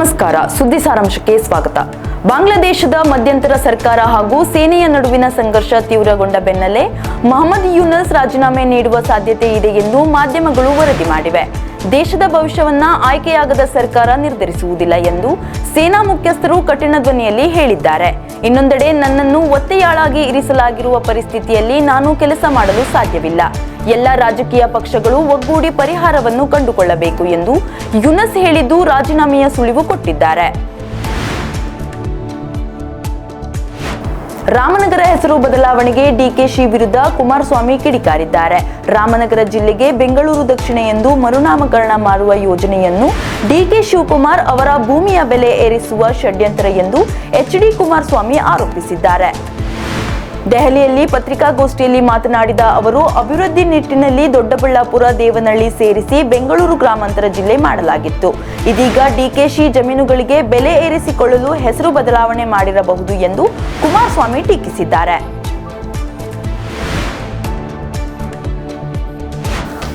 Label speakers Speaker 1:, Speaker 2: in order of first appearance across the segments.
Speaker 1: ನಮಸ್ಕಾರ. ಸುದ್ದಿ ಸಾರಾಂಶಕ್ಕೆ ಸ್ವಾಗತ. ಬಾಂಗ್ಲಾದೇಶದ ಮಧ್ಯಂತರ ಸರ್ಕಾರ ಹಾಗೂ ಸೇನೆಯ ನಡುವಿನ ಸಂಘರ್ಷ ತೀವ್ರಗೊಂಡ ಬೆನ್ನಲ್ಲೇ ಮೊಹಮ್ಮದ್ ಯೂನಸ್ ರಾಜೀನಾಮೆ ನೀಡುವ ಸಾಧ್ಯತೆ ಇದೆ ಎಂದು ಮಾಧ್ಯಮಗಳು ವರದಿ ಮಾಡಿವೆ. ದೇಶದ ಭವಿಷ್ಯವನ್ನ ಆಯ್ಕೆಯಾಗದ ಸರ್ಕಾರ ನಿರ್ಧರಿಸುವುದಿಲ್ಲ ಎಂದು ಸೇನಾ ಮುಖ್ಯಸ್ಥರು ಕಠಿಣ ಧ್ವನಿಯಲ್ಲಿ ಹೇಳಿದ್ದಾರೆ. ಇನ್ನೊಂದೆಡೆ ನನ್ನನ್ನು ಒತ್ತೆಯಾಳಾಗಿ ಇರಿಸಲಾಗಿರುವ ಪರಿಸ್ಥಿತಿಯಲ್ಲಿ ನಾನು ಕೆಲಸ ಮಾಡಲು ಸಾಧ್ಯವಿಲ್ಲ. ಎಲ್ಲ ರಾಜಕೀಯ ಪಕ್ಷಗಳು ಒಗ್ಗೂಡಿ ಪರಿಹಾರವನ್ನು ಕಂಡುಕೊಳ್ಳಬೇಕು ಎಂದು ಯುನಸ್ ಹೇಳಿದ್ದು ರಾಜೀನಾಮೆಯ ಸುಳಿವು ಕೊಟ್ಟಿದ್ದಾರೆ. ರಾಮನಗರ ಹೆಸರು ಬದಲಾವಣೆಗೆ ಡಿಕೆಶಿ ವಿರುದ್ಧ ಕುಮಾರಸ್ವಾಮಿ ಕಿಡಿಕಾರಿದ್ದಾರೆ. ರಾಮನಗರ ಜಿಲ್ಲೆಗೆ ಬೆಂಗಳೂರು ದಕ್ಷಿಣ ಎಂದು ಮರುನಾಮಕರಣ ಮಾಡುವ ಯೋಜನೆಯನ್ನು ಡಿಕೆ ಶಿವಕುಮಾರ್ ಅವರ ಭೂಮಿಯ ಬೆಲೆ ಏರಿಸುವ ಷಡ್ಯಂತ್ರ ಎಂದು ಎಚ್ ಡಿ ಕುಮಾರಸ್ವಾಮಿ ಆರೋಪಿಸಿದ್ದಾರೆ. ದೆಹಲಿಯಲ್ಲಿ ಪತ್ರಿಕಾಗೋಷ್ಠಿಯಲ್ಲಿ ಮಾತನಾಡಿದ ಅವರು, ಅಭಿವೃದ್ಧಿ ನಿಟ್ಟಿನಲ್ಲಿ ದೊಡ್ಡಬಳ್ಳಾಪುರ ದೇವನಹಳ್ಳಿ ಸೇರಿಸಿ ಬೆಂಗಳೂರು ಗ್ರಾಮಾಂತರ ಜಿಲ್ಲೆ ಮಾಡಲಾಗಿತ್ತು. ಇದೀಗ ಡಿಕೆಶಿ ಜಮೀನುಗಳಿಗೆ ಬೆಲೆ ಏರಿಸಿಕೊಳ್ಳಲು ಹೆಸರು ಬದಲಾವಣೆ ಮಾಡಿರಬಹುದು ಎಂದು ಕುಮಾರಸ್ವಾಮಿ ಟೀಕಿಸಿದ್ದಾರೆ.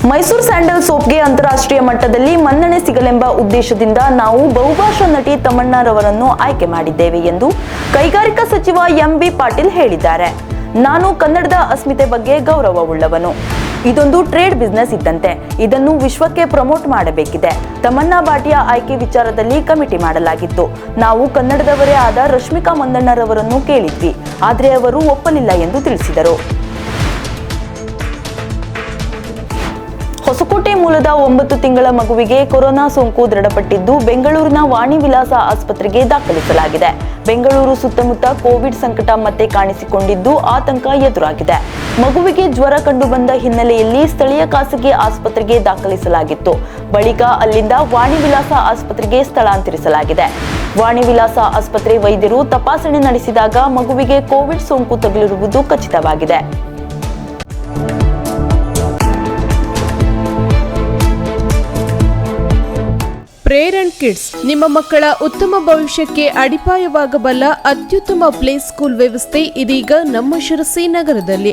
Speaker 1: ಮೈಸೂರು ಸ್ಯಾಂಡಲ್ ಸೋಪ್ಗೆ ಅಂತಾರಾಷ್ಟ್ರೀಯ ಮಟ್ಟದಲ್ಲಿ ಮನ್ನಣೆ ಸಿಗಲೆಂಬ ಉದ್ದೇಶದಿಂದ ನಾವು ಬಹುಭಾಷಾ ನಟಿ ತಮ್ಮಣ್ಣರವರನ್ನು ಆಯ್ಕೆ ಮಾಡಿದ್ದೇವೆ ಎಂದು ಕೈಗಾರಿಕಾ ಸಚಿವ ಎಂ ಬಿ ಪಾಟೀಲ್ ಹೇಳಿದ್ದಾರೆ. ನಾನು ಕನ್ನಡದ ಅಸ್ಮಿತೆ ಬಗ್ಗೆ ಗೌರವವುಳ್ಳವನು. ಇದೊಂದು ಟ್ರೇಡ್ ಬಿಸ್ನೆಸ್ ಇದ್ದಂತೆ. ಇದನ್ನು ವಿಶ್ವಕ್ಕೆ ಪ್ರಮೋಟ್ ಮಾಡಬೇಕಿದೆ. ತಮನ್ನಾ ಬಾಟಿಯ ಆಯ್ಕೆ ವಿಚಾರದಲ್ಲಿ ಕಮಿಟಿ ಮಾಡಲಾಗಿತ್ತು. ನಾವು ಕನ್ನಡದವರೇ ಆದ ರಶ್ಮಿಕಾ ಮಂದಣ್ಣರವರನ್ನು ಕೇಳಿದ್ವಿ. ಆದರೆ ಅವರು ಒಪ್ಪಲಿಲ್ಲ ಎಂದು ತಿಳಿಸಿದರು. ಮೂಲದ ಒಂಬತ್ತು ತಿಂಗಳ ಮಗುವಿಗೆ ಕೊರೋನಾ ಸೋಂಕು ದೃಢಪಟ್ಟಿದ್ದು ಬೆಂಗಳೂರಿನ ವಾಣಿ ವಿಲಾಸ ಆಸ್ಪತ್ರೆಗೆ ದಾಖಲಿಸಲಾಗಿದೆ. ಬೆಂಗಳೂರು ಸುತ್ತಮುತ್ತ ಕೋವಿಡ್ ಸಂಕಟ ಮತ್ತೆ ಕಾಣಿಸಿಕೊಂಡಿದ್ದು ಆತಂಕ ಎದುರಾಗಿದೆ. ಮಗುವಿಗೆ ಜ್ವರ ಕಂಡುಬಂದ ಹಿನ್ನೆಲೆಯಲ್ಲಿ ಸ್ಥಳೀಯ ಖಾಸಗಿ ಆಸ್ಪತ್ರೆಗೆ ದಾಖಲಿಸಲಾಗಿತ್ತು. ಬಳಿಕ ಅಲ್ಲಿಂದ ವಾಣಿ ವಿಲಾಸ ಆಸ್ಪತ್ರೆಗೆ ಸ್ಥಳಾಂತರಿಸಲಾಗಿದೆ. ವಾಣಿ ವಿಲಾಸ ಆಸ್ಪತ್ರೆ ವೈದ್ಯರು ತಪಾಸಣೆ ನಡೆಸಿದಾಗ ಮಗುವಿಗೆ ಕೋವಿಡ್ ಸೋಂಕು ತಗುಲಿರುವುದು ಖಚಿತವಾಗಿದೆ.
Speaker 2: ಪ್ರೇರಣ್ ಕಿಡ್ಸ್ ನಿಮ್ಮ ಮಕ್ಕಳ ಉತ್ತಮ ಭವಿಷ್ಯಕ್ಕೆ ಅಡಿಪಾಯವಾಗಬಲ್ಲ ಅತ್ಯುತ್ತಮ ಪ್ಲೇ ಸ್ಕೂಲ್ ವ್ಯವಸ್ಥೆ ಇದೀಗ ನಮ್ಮ ಶಿರಸಿ ನಗರದಲ್ಲಿ.